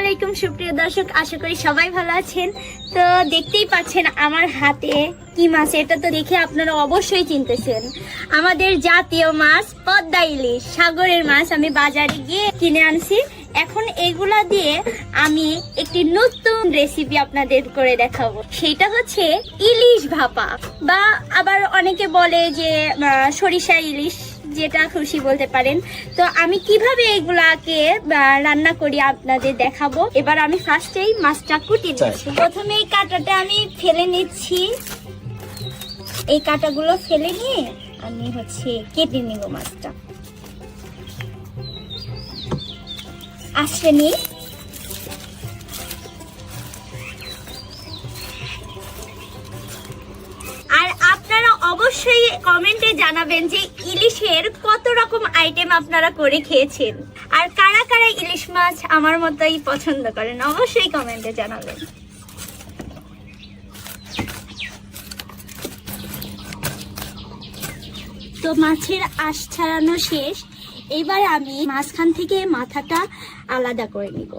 আলাইকুম, সুপ্রিয় দর্শক, আশা করি সবাই ভালো আছেন। তো দেখতেই পাচ্ছেন আমার হাতে কি মাছ, এটা তো দেখে আপনারা অবশ্যই চিনতেছেন। আমাদের জাতীয় মাছ পদ্মা ইলিশ, সাগরের মাছ আমি বাজারে গিয়ে কিনে আনছি। এখন এগুলা দিয়ে আমি একটি নতুন রেসিপি আপনাদের করে দেখাবো। সেটা হচ্ছে ইলিশ ভাপা, বা আবার অনেকে বলে যে সরিষা ইলিশ। যেটা খুশি বলতে পারেন। তো আমি কীভাবে এগুলাকে রান্না করি আপনাদের দেখাবো। এবার আমি ফার্স্টেই মাছটা কুটি নিচ্ছি। প্রথমে এই কাঁটাটা আমি ফেলে নিচ্ছি। এই কাঁটাগুলো ফেলে নিয়ে আমি হচ্ছে কেটে নিব মাছটা। আসেনি আর আপনারা কমেন্টে জানাবেন যে ইলিশের কত রকম আইটেম আপনারা করে খেয়েছেন। আর কারা কারা ইলিশ মাছ আমার মতোই পছন্দ করেন অবশ্যই কমেন্টে জানাবেন। তো মাছের আঁশ ছাড়ানো শেষ। এবার আমি মাঝখান থেকে মাথাটা আলাদা করে নিব।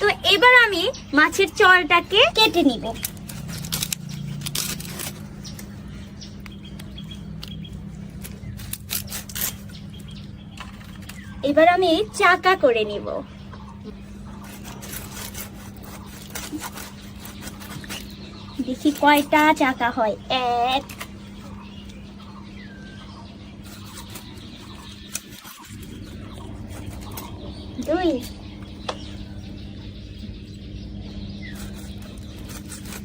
তো এবার আমি মাছের চলটাকে কেটে নিব। এবার আমি চাকা করে নিব। দেখি কয়টা চাকা হয়। এক, দুই,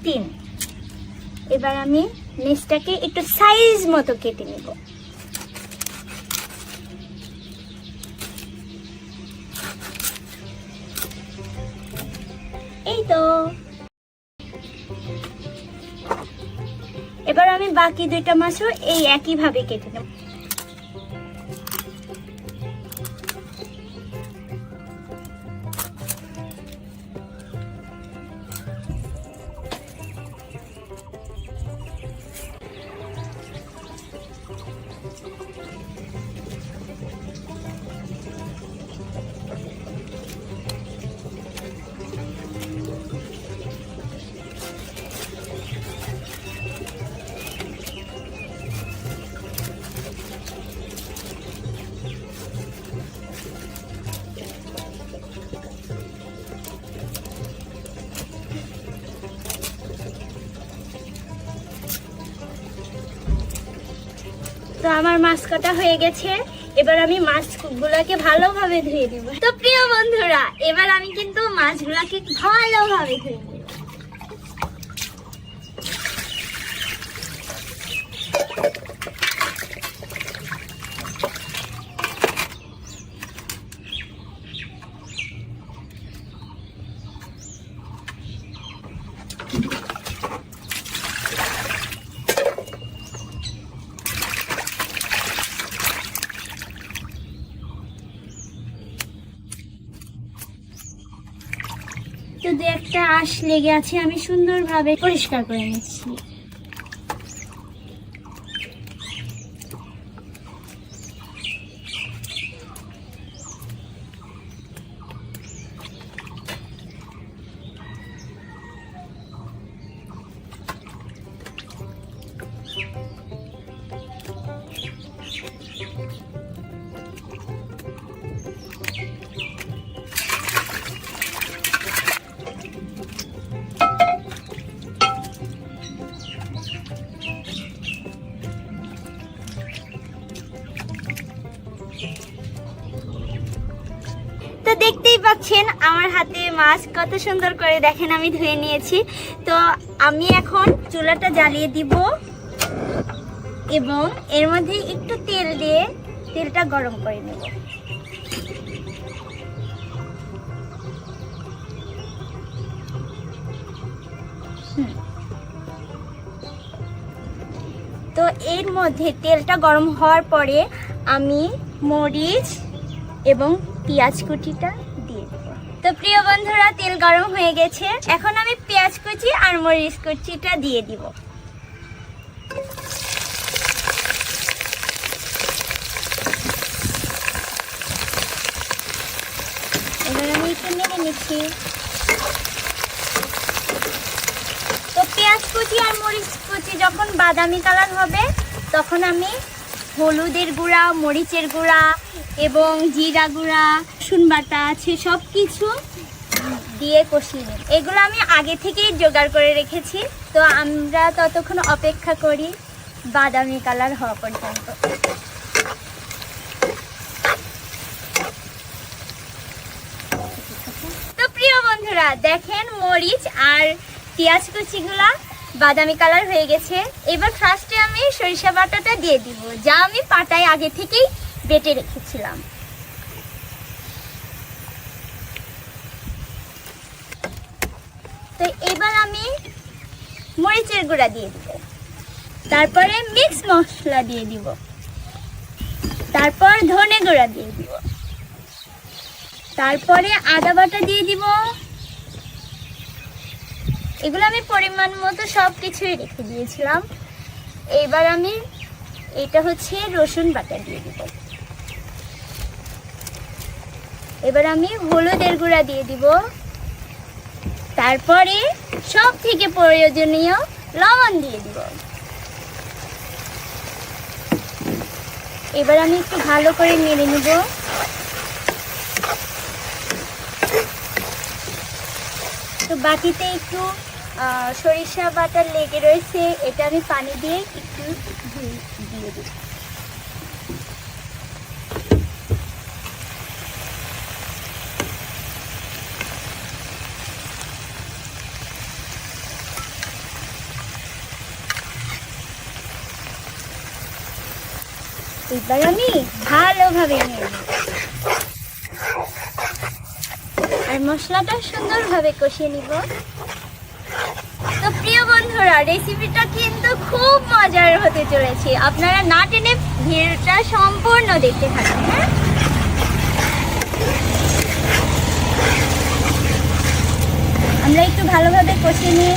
তিন। এবার আমি নেচটাকে একটু সাইজ মতো কেটে নিব। বাকি দুইটা মাছও এই একই ভাবে কেটে নেব। আমার মাছ কাটা হয়ে গেছে, এবার আমি মাছগুলাকে ভালোভাবে ধুয়ে দিব। তো প্রিয় বন্ধুরা, এবার আমি কিন্তু মাছগুলাকে ভালোভাবে ধুয়ে দু একটা আঁশ লেগে আছে আমি সুন্দরভাবে পরিষ্কার করে নিচ্ছি। কত সুন্দর করে দেখেন আমি ধুয়ে নিয়েছি। তো আমি এখন চুলাটা জ্বালিয়ে দিব এবং এর মধ্যে একটু তেল দিয়ে তেলটা গরম করে নেব। তো এর মধ্যে তেলটা গরম হওয়ার পরে আমি মরিচ এবং পেঁয়াজ দেব তো প্রিয় বন্ধুরা, তেল গরম হয়ে গেছে। এখন আমি পেঁয়াজ কুচি আর মরিচ কুচিটা দিয়ে দিব। নিচ্ছি। তো পেঁয়াজ কুচি আর মরিচ কুচি যখন বাদামি কালার হবে, তখন আমি হলুদের গুঁড়া, মরিচের গুঁড়া এবং জিরা গুঁড়া, রসুন বাটা আছে সব কিছু দিয়ে কষিয়ে নিই এগুলো আমি আগে থেকেই জোগাড় করে রেখেছি। তো আমরা ততক্ষণ অপেক্ষা করি বাদামি কালার হওয়া পর্যন্ত। তো প্রিয় বন্ধুরা, দেখেন মরিচ আর পেঁয়াজ কুচিগুলা বাদামি কালার হয়ে গেছে। এবার ফার্স্টে আমি সরিষা বাটাটা দিয়ে দিব, যা আমি পাটায় আগে থেকেই বেটে রেখেছিলাম। তো এবার আমি মরিচের গুঁড়া দিয়ে দিব। তারপরে মিক্স মশলা দিয়ে দিব। তারপর ধনে গুঁড়া দিয়ে দিব। তারপরে আদা বাটা দিয়ে দিব। এগুলো আমি পরিমাণ মতো সব কিছুই রেখে দিয়েছিলাম। এবার আমি এটা হচ্ছে রসুন বাটা দিয়ে দিব। এবার আমি হলুদের গুঁড়া দিয়ে দিব। তারপরে সব থেকে প্রয়োজনীয় লবণ দিয়ে দিব। এবার আমি একটু ভালো করে নেড়ে নিব। তো বাটিতে একটু সরিষা বাটার লেগে রয়েছে, এটা আমি পানি দিয়ে একটু দিয়ে দিই এবার আমি ভালোভাবে আর মশলাটা সুন্দরভাবে কষিয়ে নিব। বন্ধুরা রেসিপিটা কিন্তু খুব মজার হতে চলেছে। আপনারা না টেনে ভিডিওটা সম্পূর্ণ দেখতে থাকুন হ্যাঁ? আমরা একটু ভালোভাবে কষিয়ে নিই।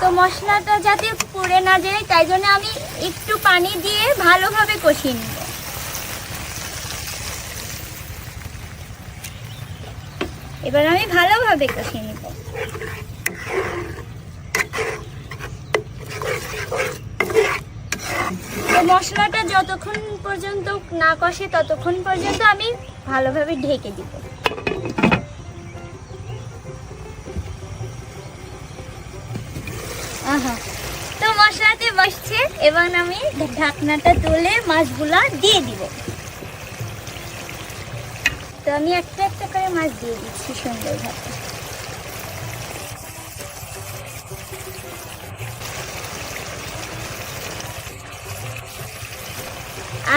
তো মশলাটা যাতে পুড়ে না যায়, তাই জন্য আমি একটু পানি দিয়ে ভালোভাবে কষিয়ে নিব এবার আমি ভালোভাবে কষিয়ে নিব। মশলাটা যতক্ষণ পর্যন্ত না কষে ততক্ষণ পর্যন্ত আমি ভালোভাবে ঢেকে দিব। তো মশলাতে বসছে এবং আমি ঢাকনাটা তুলে মাছগুলা দিয়ে দিব। তো আমি একটা একটা করে মাছ দিয়ে দিচ্ছি সুন্দরভাবে।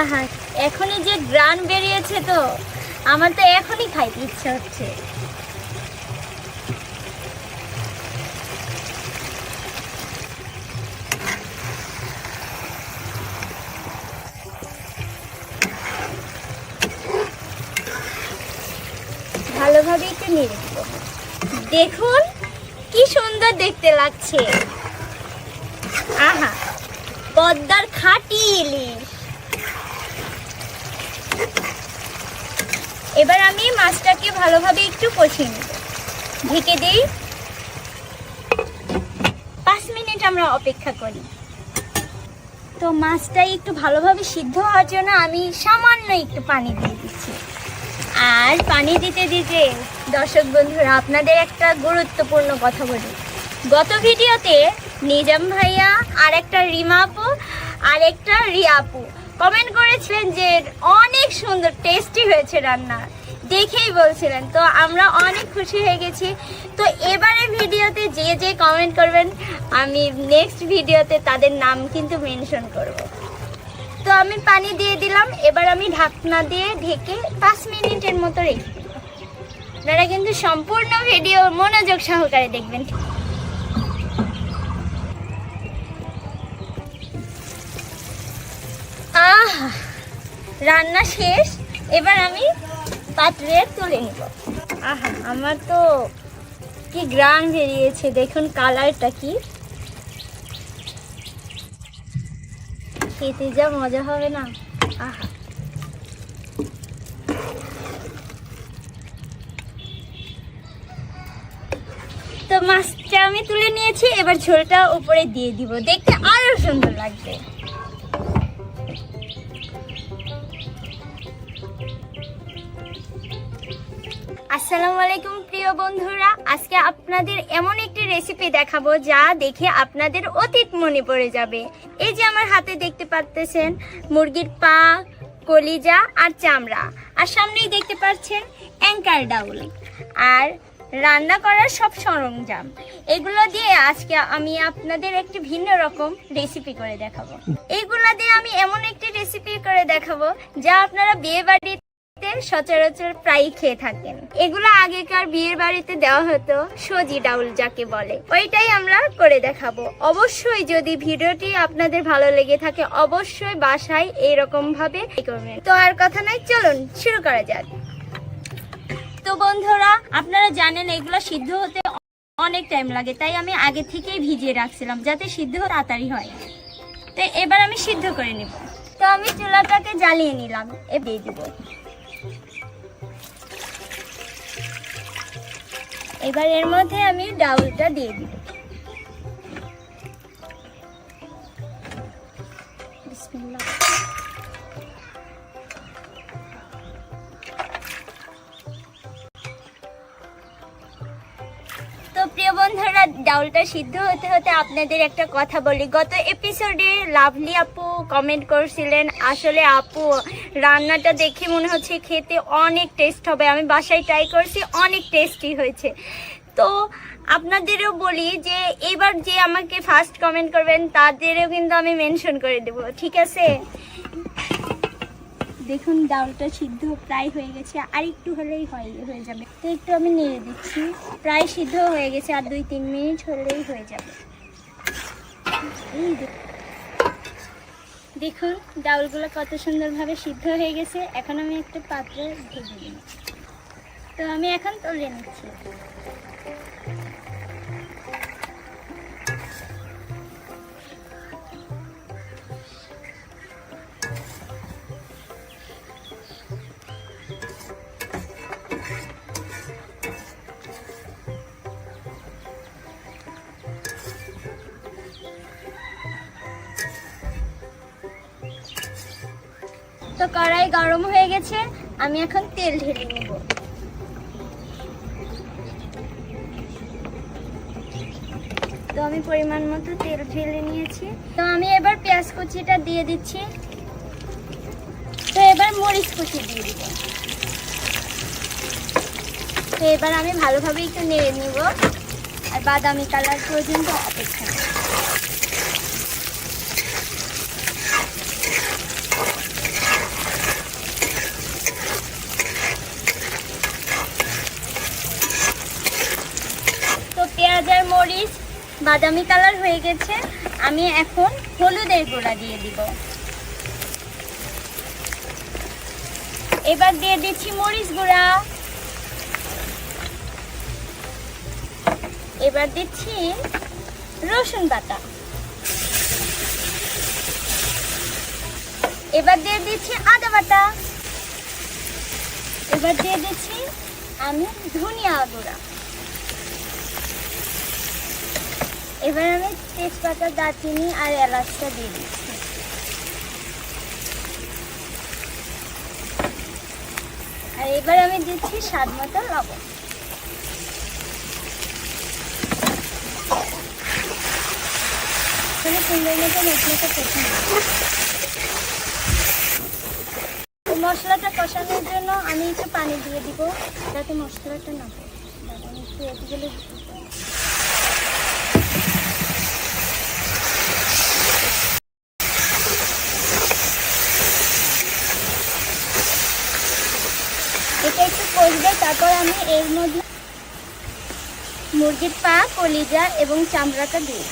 আহা, এখনই যে গ্রান বেরিয়েছে তো, আমার তো এখনই খাইতে ইচ্ছা হচ্ছে। ভালোভাবে একটু দিব। দেখুন, কি সুন্দর দেখতে লাগছে। আহা, পদ্মার খাটি ইলিশ। এবার আমি মাছটাকে ভালোভাবে একটু কষিয়ে নেব। ঢেকে দিই। পাঁচ মিনিট আমরা অপেক্ষা করি। তো মাছটা একটু ভালোভাবে সিদ্ধ হওয়ার জন্য আমি সামান্য একটু পানি দিয়ে দিচ্ছি। আর পানি দিতে দিতে, দর্শক বন্ধুরা, আপনাদের একটা গুরুত্বপূর্ণ কথা বলি। গত ভিডিওতে নিজাম ভাইয়া আর একটা রিমা আপু আর একটা রিয়া আপু কমেন্ট করেছিলেন যে অনেক সুন্দর টেস্টি হয়েছে রান্না। দেখেই বলছিলেন। তো আমরা অনেক খুশি হয়ে গেছি। তো এবারে ভিডিওতে যে যে কমেন্ট করবেন, আমি নেক্সট ভিডিওতে তাদের নাম কিন্তু মেনশন করব। তো আমি পানি দিয়ে দিলাম। এবার আমি ঢাকনা দিয়ে ঢেকে পাঁচ মিনিটের মতো রেখে আপনারা কিন্তু সম্পূর্ণ ভিডিও মনোযোগ সহকারে দেখবেন। রান্না শেষ, এবার আমি পাত্রে তুলে নিব। আহা, আমার তো কি গ্রাম বেরিয়েছে, দেখুন কালারটা কি। খেতে যা মজা হবে না। আহা। তো মাছটা আমি তুলে নিয়েছি, এবার ঝোলটা উপরে দিয়ে দিব, দেখতে আরও সুন্দর লাগবে। আসসালামু আলাইকুম প্রিয় বন্ধুরা। আজকে আপনাদের এমন একটি রেসিপি দেখাবো যা দেখে আপনাদের অতীত মনে পড়ে যাবে। এই যে আমার হাতে দেখতে পাচ্তেছেন মুরগির পা, কলিজা আর চামড়া। আর সামনেই দেখতে পাচ্ছেন অ্যাঙ্কার ডাউল আর রান্না করার সব সরঞ্জাম। এগুলো দিয়ে আজকে আমি আপনাদের একটি ভিন্ন রকম রেসিপি করে দেখাবো। এইগুলো দিয়ে আমি এমন একটি রেসিপি করে দেখাবো যা আপনারা বিয়ে বাড়িতে সচরাচর প্রায়ই খেয়ে থাকেন। এগুলো আগেকার বিয়ের বাড়িতে দেওয়া হতো, সজি ডাউল যাকে বলে। ওইটাই আমরা করে দেখাবো। অবশ্যই যদি ভিডিওটি আপনাদের ভালো লেগে থাকে, অবশ্যই বাসায় এইরকম ভাবে করবেন। তো আর কথা নাই, চলুন শুরু করা যাক। তো বন্ধুরা, আপনারা জানেন এগুলো সিদ্ধ হতে অনেক টাইম লাগে, তাই আমি আগে থেকেই ভিজিয়ে রাখছিলাম যাতে সিদ্ধ তাড়াতাড়ি হয়। তো এবার আমি সিদ্ধ করে নিব। তো আমি চুলাটাকে জ্বালিয়ে নিলাম, এ দিয়ে দিব। এবার এর মধ্যে আমি ডাউলটা দিয়ে দিব তো বন্ধুরা, ডাউলটা সিদ্ধ হতে হতে আপনাদের একটা কথা বলি। গত এপিসোডে লাভলি আপু কমেন্ট করছিলেন, আসলে আপু রান্নাটা দেখে মনে হচ্ছে খেতে অনেক টেস্ট হবে। আমি বাসায় ট্রাই করেছি, অনেক টেস্টি হয়েছে। তো আপনাদেরও বলি যে এবার যে আমাকে ফার্স্ট কমেন্ট করবেন, তাদেরও কিন্তু আমি মেনশন করে দেব, ঠিক আছে? দেখুন, ডালটা সিদ্ধ প্রায় হয়ে গেছে, আর একটু হলেই হয়, হয়ে যাবে। তো একটু আমি নেড়ে দিচ্ছি। প্রায় সিদ্ধ হয়ে গেছে, আর দুই, তিন মিনিট হলেই হয়ে যাবে। এই দেখ- দেখুন, ডাউলগুলো কত সুন্দরভাবে সিদ্ধ হয়ে গেছে। এখন আমি একটা পাত্রে ধুয়ে দিই। তো আমি এখন তুলে নিচ্ছি। হয়ে গেছে আমি এখন তেল ঢেলে নেব। তো আমি পরিমাণ মতো তেল ঢেলে নিয়েছি। তো আমি এবার পেঁয়াজ কুচিটা দিয়ে দিচ্ছি। তো এবার মরিচ কুচি দিয়ে দিব। তো এবার আমি ভালোভাবে একটু নেড়ে নিব। আর বাদামি কালার পর্যন্ত অপেক্ষা করব। তো পেঁয়াজ আর মরিচ বাদামি কালার হয়ে গেছে, আমি এখন হলুদের গুঁড়া দিয়ে দিব। এবার দিয়ে দিচ্ছি মরিচ গুঁড়া। এবার দিচ্ছি রসুন বাটা। এবার দিয়ে দিচ্ছি আদা বাটা। এবার দিয়ে দিচ্ছি আমি ধনিয়া গুঁড়া। এবার আমি তেজপাতা, দারচিনি আর এলাচটা দিয়ে দিচ্ছি। আর এবার আমি দিচ্ছি স্বাদ মতো লবণ। মশলাটা কষে মশলাটা কষানোর জন্য আমি একটু পানি দিয়ে দিব, যাতে মশলাটা না একটু এদিকে এটা একটু কষবে তারপর আমি এর মধ্যে মুরগির পা, কলিজা এবং চামড়াটা দিয়ে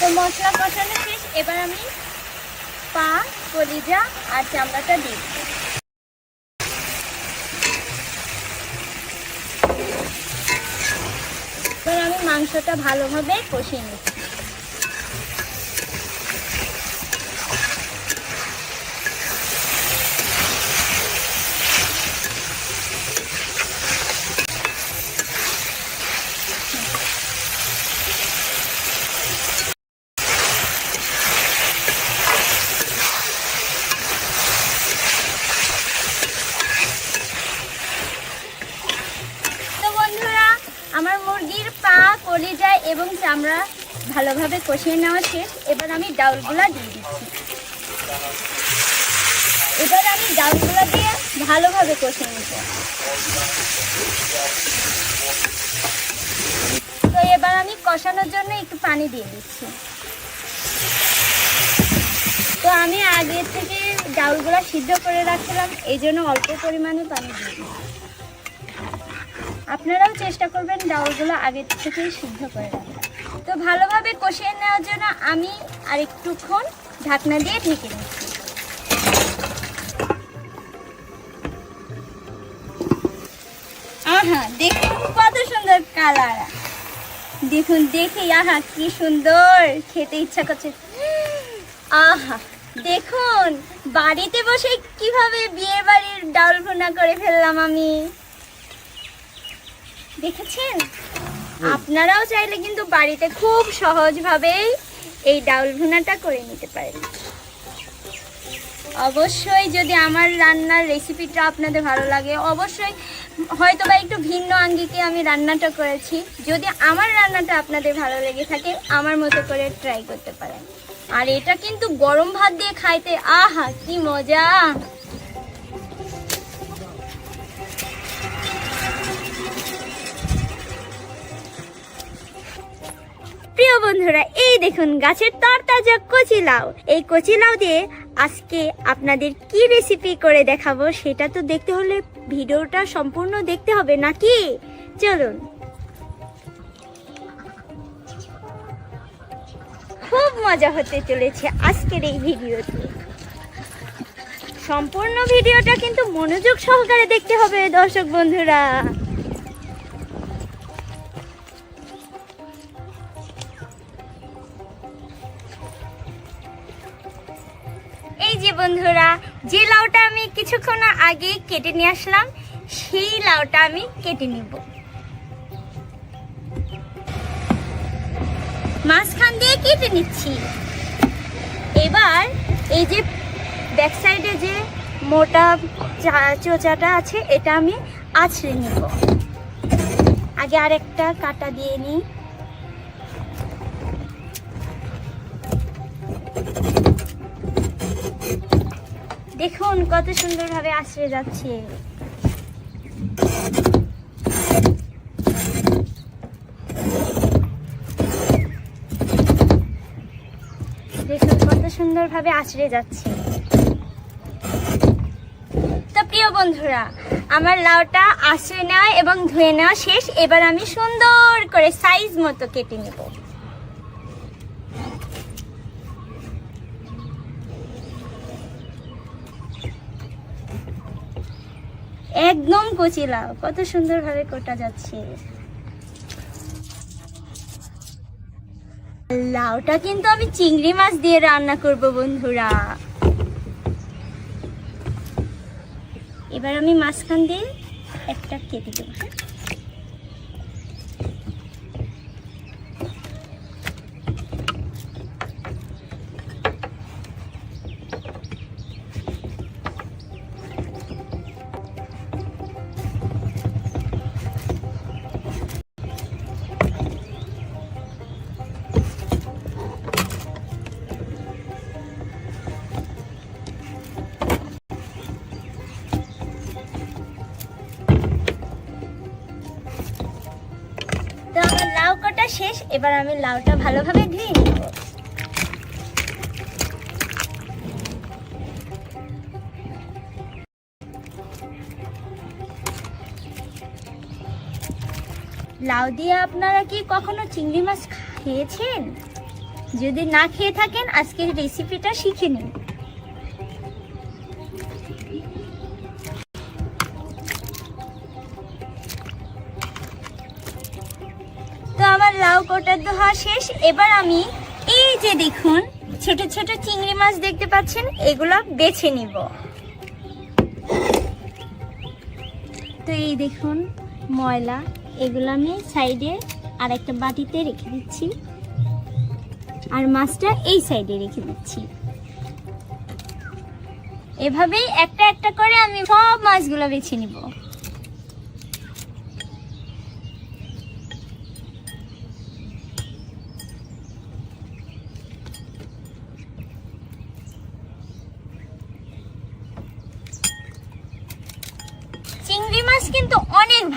তো মশলা কষানো শেষ, এবার আমি পা, কলিজা আর চামড়াটা দিব। এবার আমি মাংসটা ভালোভাবে কষিয়ে নিচ্ছি তো আমরা ভালোভাবে কষিয়ে নেওয়া শেষ এবার আমি ডাউলগুলো দিয়ে দিচ্ছি। এবার আমি ডাউলগুলো দিয়ে ভালোভাবে কষিয়ে নিব। তো এবার আমি কষানোর জন্য একটু পানি দিয়ে দিচ্ছি। তো আমি আগে থেকে ডাউলগুলো সিদ্ধ করে রাখছিলাম, এই জন্য অল্প পরিমাণে পানি দিয়ে দিচ্ছি। আপনারাও চেষ্টা করবেন ডাউলগুলো আগের থেকেই সিদ্ধ করে রাখবেন তো ভালোভাবে কষিয়ে নেওয়ার জন্য আমি আর একটুক্ষণ ঢাকনা দিয়ে ঢেকে নিচ্ছি। আহা, দেখুন কত সুন্দর কালার। দেখুন, দেখি, আহা, কি সুন্দর। খেতে ইচ্ছা করছে। আহা, দেখুন, বাড়িতে বসে কীভাবে বিয়ে বাড়ির ডাউল ভুনা করে ফেললাম আমি। দেখেছেন? আপনারাও চাইলে কিন্তু বাড়িতে খুব সহজভাবেই এই ডাউল ভুনাটা করে নিতে পারেন। অবশ্যই যদি আমার রান্নার রেসিপিটা আপনাদের ভালো লাগে, অবশ্যই হয়তো বা একটু ভিন্ন আঙ্গিকে আমি রান্নাটা করেছি। যদি আমার রান্নাটা আপনাদের ভালো লেগে থাকে, আমার মতো করে ট্রাই করতে পারেন। আর এটা কিন্তু গরম ভাত দিয়ে খাইতে, আহা, কি মজা! প্রিয় বন্ধুরা, এই দেখুন গাছের তরতাজা কচি লাউ। এই কচি লাউ দিয়ে আজকে আপনাদের কি রেসিপি করে দেখাবো সেটা তো দেখতে হলে ভিডিওটা সম্পূর্ণ দেখতে হবে, নাকি? চলুন। খুব মজা হতে চলেছে আজকের এই ভিডিওতে সম্পূর্ণ ভিডিওটা কিন্তু মনোযোগ সহকারে দেখতে হবে, দর্শক বন্ধুরা। এই যে বন্ধুরা, যে লাউটা আমি কিছুক্ষণ আগে কেটে নিয়ে আসলাম, সেই লাউটা আমি কেটে নিব। মাঝখান দিয়ে কেটে নিচ্ছি। এবার এই যে ব্যাক সাইডে যে মোটা চোচাটা আছে, এটা আমি আছড়ে নিব। আগে আরেকটা কাটা দিয়ে নিই। দেখুন, কত সুন্দরভাবে আশ্রয় যাচ্ছে। দেখুন, কত সুন্দরভাবে আছড়ে যাচ্ছে। তো প্রিয় বন্ধুরা, আমার লাউটা আশ্রয় নেওয়া এবং ধুয়ে নেওয়া শেষ। এবার আমি সুন্দর করে সাইজ মতো কেটে নেব। একদম কচি লাউ। কত সুন্দরভাবে কোটা যাচ্ছে। লাউটা কিন্তু আমি চিংড়ি মাছ দিয়ে রান্না করব বন্ধুরা। এবার আমি মাঝখান দিয়ে একটা কেটে দেবো হ্যাঁ? শেষ, এবার আমি লাউটা ভালোভাবে ধুয়ে নেব। লাউ দিয়ে আপনারা কি কখনো চিংড়ি মাছ খেয়েছেন? যদি না খেয়ে থাকেন, আজকের রেসিপিটা শিখে নিন। কোটার দোহা শেষ। এবার আমি এই যে দেখুন, ছোট ছোট চিংড়ি মাছ দেখতে পাচ্ছেন, এগুলো বেছে নিব। তো এই দেখুন, ময়লা, এগুলো আমি সাইডে আর একটা বাটিতে রেখে দিচ্ছি। আর মাছটা এই সাইডে রেখে দিচ্ছি। এভাবেই একটা একটা করে আমি সব মাছগুলো বেছে নিব কিন্তু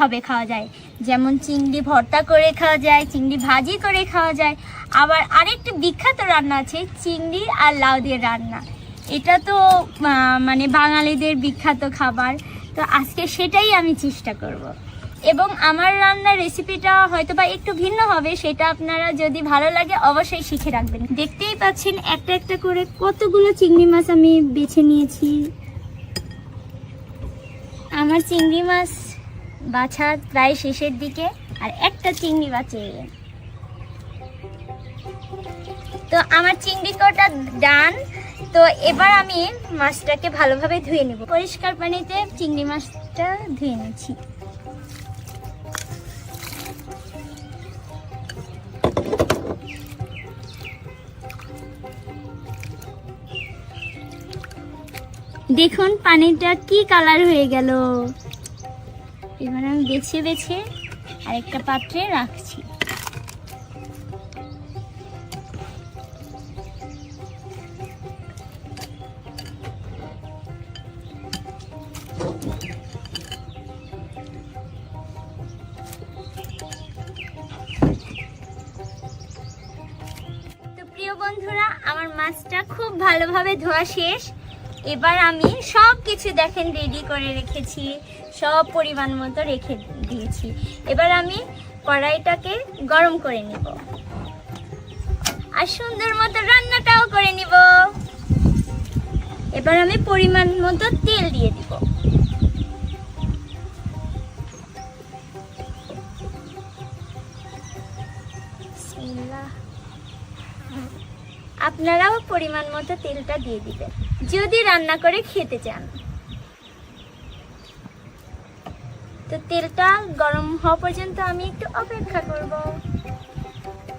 অনেকভাবে খাওয়া যায়। যেমন চিংড়ি ভর্তা করে খাওয়া যায়, চিংড়ি ভাজি করে খাওয়া যায়। আবার আরেকটা বিখ্যাত রান্না আছে, চিংড়ি আর লাউ দিয়ে রান্না। এটা তো মানে বাঙালিদের বিখ্যাত খাবার। তো আজকে সেটাই আমি চেষ্টা করব। এবং আমার রান্নার রেসিপিটা হয়তো বা একটু ভিন্ন হবে, সেটা আপনারা যদি ভালো লাগে অবশ্যই শিখে রাখবেন। দেখতেই পাচ্ছেন, একটা একটা করে কতগুলো চিংড়ি মাছ আমি বেছে নিয়েছি। আমার চিংড়ি মাছ বাছা প্রায় শেষের দিকে আর একটা চিংড়ি বাঁচে তো আমার চিংড়ি কটা ডান, তো এবার আমি মাছটাকে ভালোভাবে ধুয়ে নেব। পরিষ্কার পানিতে চিংড়ি মাছটা ধুয়ে নিচ্ছি। দেখুন, পানিটা কি কালার হয়ে গেল। এবার আমি বেছে বেছে আরেকটা পাত্রে রাখছি। বন্ধুরা আমার মাছটা খুব ভালোভাবে ধোয়া শেষ। এবার আমি সব কিছু দেখেন রেডি করে রেখেছি, সব পরিমাণ মতো রেখে দিয়েছি। এবার আমি কড়াইটাকে গরম করে নিব। আর সুন্দর মতো রান্নাটাও করে নিব। এবার আমি পরিমাণ মতো তেল দিয়ে দিব। আপনারাও পরিমাণ মতো তেলটা দিয়ে দিবেন। যদি রান্না করে খেতে চান। তো তেলটা গরম হওয়া পর্যন্ত আমি একটু অপেক্ষা করব।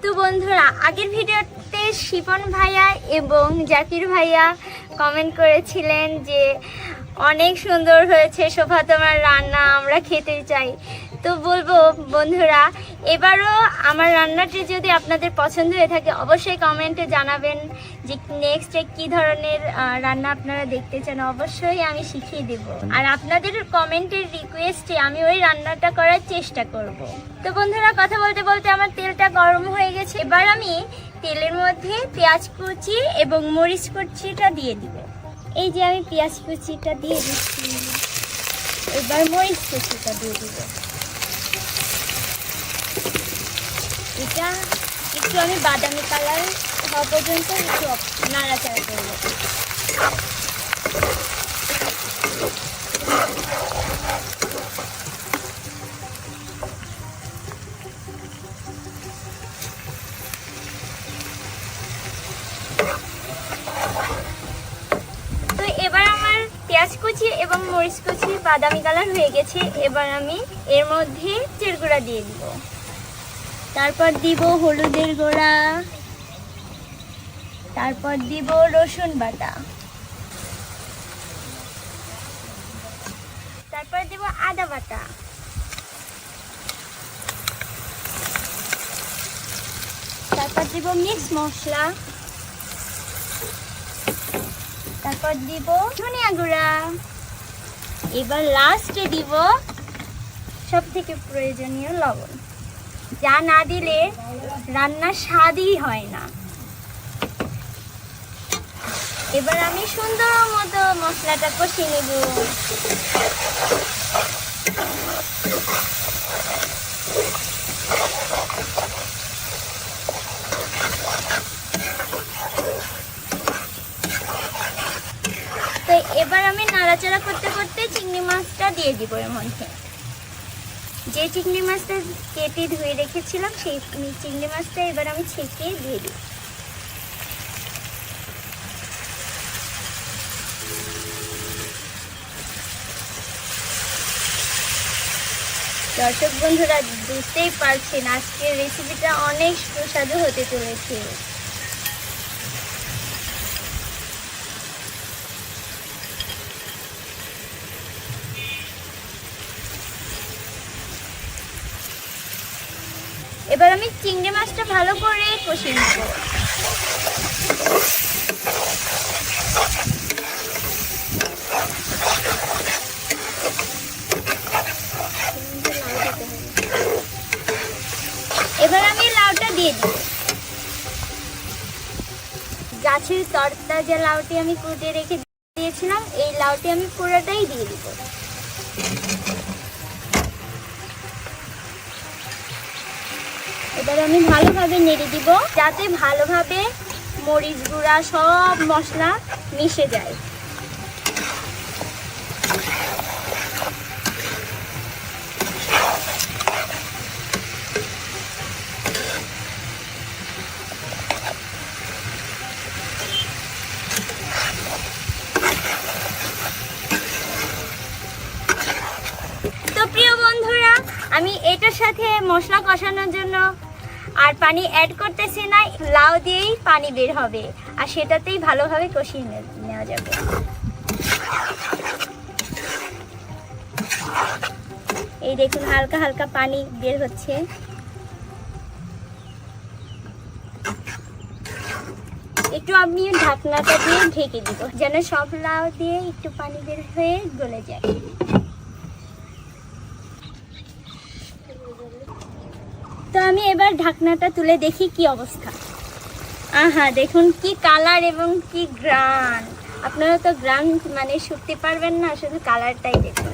তো বন্ধুরা, আগের ভিডিওতে শিপন ভাইয়া এবং জাকির ভাইয়া কমেন্ট করেছিলেন যে, অনেক সুন্দর হয়েছে শোভা, তোমার রান্না, আমরা খেতে চাই। তো বলব, বন্ধুরা এবারও আমার রান্নাটি যদি আপনাদের পছন্দ হয়ে থাকে, অবশ্যই কমেন্টে জানাবেন যে নেক্সটে কি ধরনের রান্না আপনারা দেখতে চান। অবশ্যই আমি শিখিয়ে দেব। আর আপনাদের কমেন্টের রিকোয়েস্টে আমি ওই রান্নাটা করার চেষ্টা করব। তো বন্ধুরা, কথা বলতে বলতে আমার তেলটা গরম হয়ে গেছে। এবার আমি তেলের মধ্যে পেঁয়াজ কুচি এবং মরিচ কুচিটা দিয়ে দিব। এই যে আমি পেঁয়াজ কুচিটা দিয়ে দিচ্ছি। এবার মরিচ কুচিটা দিয়ে দিব। এটা একটু আমি বাদামি কালার হওয়া পর্যন্ত একটু নাড়াচাড়া করব তো এবার আমার পেঁয়াজ এবং মরিচ কুচি বাদামি কালার হয়ে গেছে। এবার আমি এর মধ্যে চের গুঁড়া দিয়ে দিব। তারপর দিব হলুদের গুঁড়া। তারপর দিব রসুন বাটা। তারপর দিব আদা বাটা। তারপর দিব মিক্স মশলা। তারপর দিব ধনিয়া গুঁড়া। এবার লাস্টে দিব সব থেকে প্রয়োজনীয় লবণ। যা না দিলে রান্নার স্বাদই হয় না। এবার আমি সুন্দর মতো মশলাটা কষিয়ে নেব। তো এবার আমি নাড়াচাড়া করতে করতে চিংড়ি মাছটা দিয়ে দিব এর মধ্যে। যে চিংড়ি মাছটা কেটে ধুয়ে রেখেছিলাম, সেই চিংড়ি মাছটা এবার আমি ছেঁকে দিয়ে দিই। দর্শক বন্ধুরা, বুঝতেই পারছেন, আজকের রেসিপিটা অনেক সুস্বাদু হতে চলেছে। চিংড়ি মাছটা ভালো করে কষে নেব। এবার আমি লাউটা দিয়ে দিই গাছের তরতা যে লাউটি আমি কুটে রেখে দিয়েছিলাম, এই লাউটি আমি পুরোটাই দিয়ে দিব। এবার আমি ভালোভাবে নেড়ে দিব, যাতে ভালোভাবে মরিচ গুঁড়া সব মশলা মিশে যায়। তো প্রিয় বন্ধুরা, আমি এটার সাথে মশলা কষানোর জন্য আর পানি অ্যাড করতেছি না, লাউ দিয়েই পানি বের হবে। আর সেটাতেই ভালোভাবে কষিয়ে নেওয়া যাবে। এই দেখুন, হালকা হালকা পানি বের হচ্ছে। একটু আমি ঢাকনাটা দিয়ে ঢেকে দিব, যেন সব লাউ দিয়ে একটু পানি বের হয়ে গলে যায়। তো আমি এবার ঢাকনাটা তুলে দেখি কি অবস্থা। আহা, দেখুন কি কালার এবং কি গ্রান আপনারা তো গ্রান মানে শুকতে পারবেন না, শুধু কালারটাই দেখুন।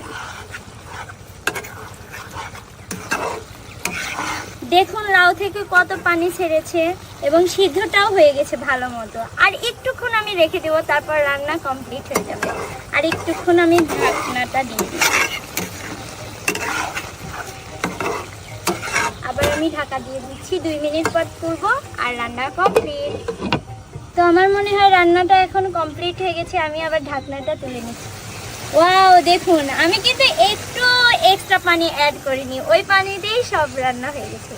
দেখুন, লাউ থেকে কত পানি ছেড়েছে এবং সিদ্ধটাও হয়ে গেছে ভালো মতো। আর একটুক্ষণ আমি রেখে দেবো, তারপর রান্না কমপ্লিট হয়ে যাবে। আর একটুক্ষণ আমি ঢাকনাটা দিয়ে দিই আবার আমি ঢাকা দিয়ে দিচ্ছি, দুই মিনিট পর তুলব আর রান্না কমপ্লিট তো আমার মনে হয় রান্নাটা এখন কমপ্লিট হয়ে গেছে, আমি আবার ঢাকনাটা তুলে নিচ্ছি। ওয়াও দেখুন, আমি কিন্তু একটু এক্সট্রা পানি অ্যাড করিনি, ওই পানি দিয়েই সব রান্না হয়ে গেছে,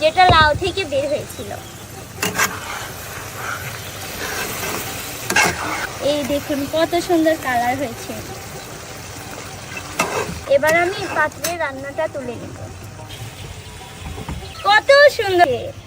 যেটা লাউ থেকে বের হয়েছিল। এই দেখুন, কত সুন্দর কালার হয়েছে। এবার আমি পাত্রে রান্নাটা তুলে নিব। কত সুন্দর।